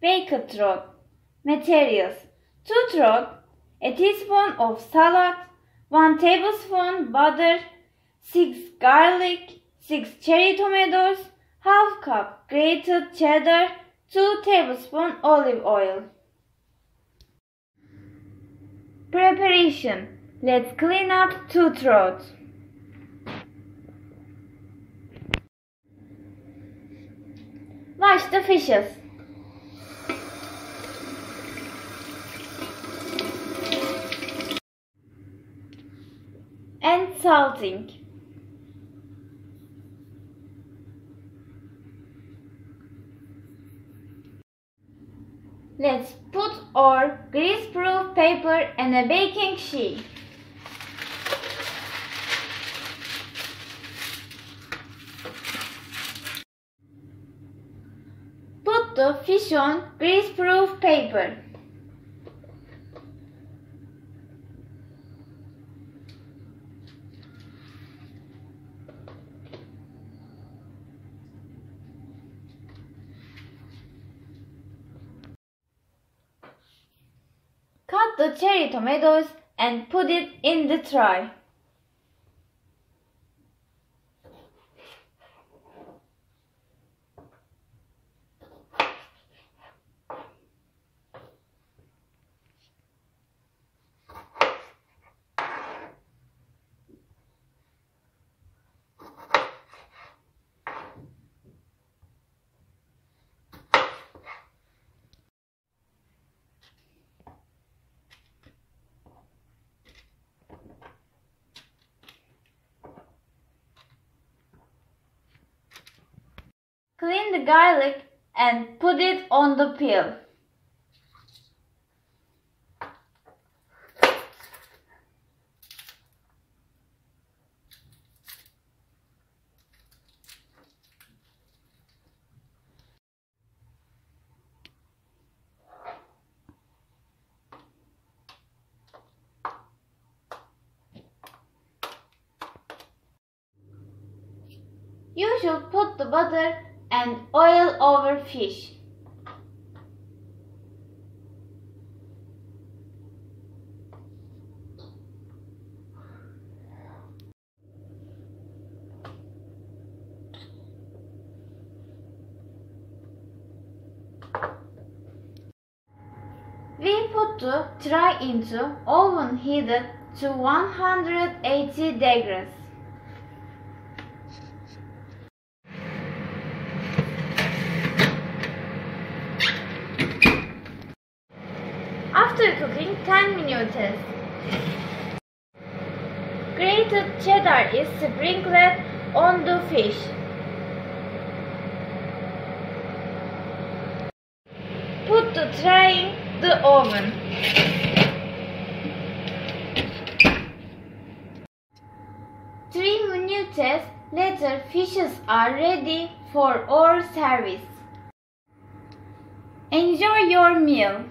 bacon throat. Materials 2 throat, a teaspoon of salad, 1 tablespoon butter, 6 garlic, 6 cherry tomatoes, half cup grated cheddar, 2 tablespoon olive oil. Preparation Let's clean up two throats. Wash the fishes. And salting. Let's put our grease-proof paper in a baking sheet. Put the fish on grease-proof paper. The cherry tomatoes and put it in the tray. Clean the garlic and put it on the peel. You should put the butter and oil over fish. We put the tray into oven heated to 180 degrees. After cooking 10 minutes, grated cheddar is sprinkled on the fish. Put the tray in the oven. Three minutes later, fishes are ready for our service. Enjoy your meal.